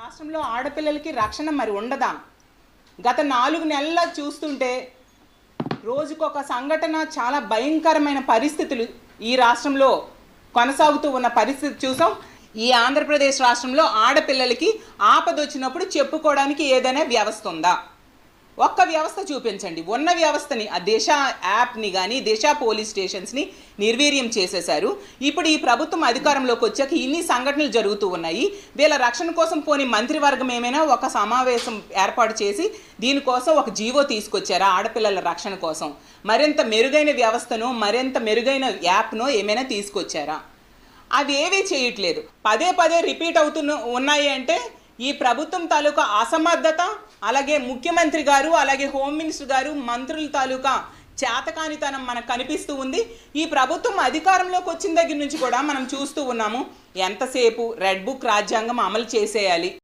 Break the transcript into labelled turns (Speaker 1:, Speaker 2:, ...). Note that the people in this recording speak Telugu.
Speaker 1: రాష్ట్రంలో ఆడపిల్లలకి రక్షణ మరి ఉండదా? గత నాలుగు నెలల చూస్తుంటే రోజుకొక సంఘటన చాలా భయంకరమైన పరిస్థితులు ఈ రాష్ట్రంలో కొనసాగుతూ ఉన్న పరిస్థితి చూసాం. ఈ ఆంధ్రప్రదేశ్ రాష్ట్రంలో ఆడపిల్లలకి ఆపదొచ్చినప్పుడు చెప్పుకోవడానికి ఏదైనా వ్యవస్థ ఉందా? ఒక్క వ్యవస్థ చూపించండి. ఉన్న వ్యవస్థని ఆ దేశ యాప్ని కానీ దేశ పోలీస్ స్టేషన్స్ని నిర్వీర్యం చేసేశారు. ఇప్పుడు ఈ ప్రభుత్వం అధికారంలోకి వచ్చాక ఇన్ని సంఘటనలు జరుగుతూ ఉన్నాయి. వీళ్ళ రక్షణ కోసం పోని మంత్రివర్గం ఏమైనా ఒక సమావేశం ఏర్పాటు చేసి దీనికోసం ఒక జీవో తీసుకొచ్చారా ఆడపిల్లల రక్షణ కోసం? మరింత మెరుగైన వ్యవస్థను మరింత మెరుగైన యాప్ను ఏమైనా తీసుకొచ్చారా? అవి ఏవీ చేయట్లేదు. పదే పదే రిపీట్ అవుతున్న ఉన్నాయి అంటే ఈ ప్రభుత్వం తాలూకా అసమర్థత అలాగే ముఖ్యమంత్రి గారు అలాగే హోమ్ మినిస్టర్ గారు మంత్రుల తాలూకా చేతకానితనం మనకు కనిపిస్తూ ఉంది. ఈ ప్రభుత్వం అధికారంలోకి వచ్చిన దగ్గర నుంచి కూడా మనం చూస్తూ ఉన్నాము. ఎంతసేపు రెడ్ బుక్ రాజ్యాంగం అమలు చేసేయాలి?